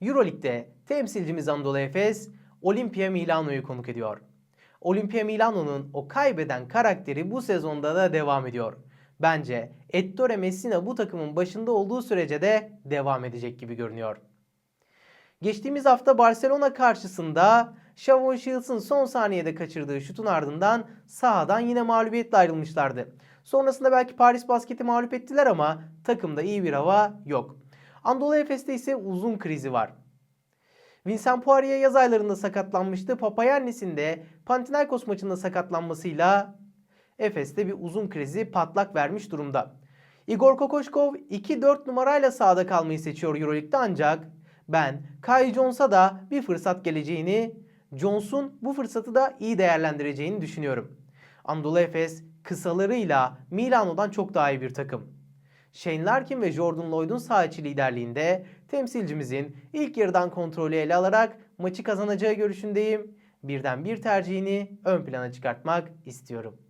Euroleague'de temsilcimiz Anadolu Efes Olimpia Milano'yu konuk ediyor. Olimpia Milano'nun o kaybeden karakteri bu sezonda da devam ediyor. Bence Ettore Messina bu takımın başında olduğu sürece de devam edecek gibi görünüyor. Geçtiğimiz hafta Barcelona karşısında Shavon Shields'ın son saniyede kaçırdığı şutun ardından sahadan yine mağlubiyetle ayrılmışlardı. Sonrasında belki Paris Basket'i mağlup ettiler ama takımda iyi bir hava yok. Anadolu Efes'te ise uzun krizi var. Vincent Poirier yaz aylarında sakatlanmıştı. Papayannis'in de Panathinaikos maçında sakatlanmasıyla Efes'te bir uzun krizi patlak vermiş durumda. Igor Kokoşkov 2-4 numarayla sahada kalmayı seçiyor Euroleague'de ancak ben Kai Jones'a da bir fırsat geleceğini, Jones'un bu fırsatı da iyi değerlendireceğini düşünüyorum. Anadolu Efes kısalarıyla Milano'dan çok daha iyi bir takım. Shane Larkin ve Jordan Lloyd'un saha içi liderliğinde temsilcimizin ilk yarıdan kontrolü ele alarak maçı kazanacağı görüşündeyim. Birden bir tercihini ön plana çıkartmak istiyorum.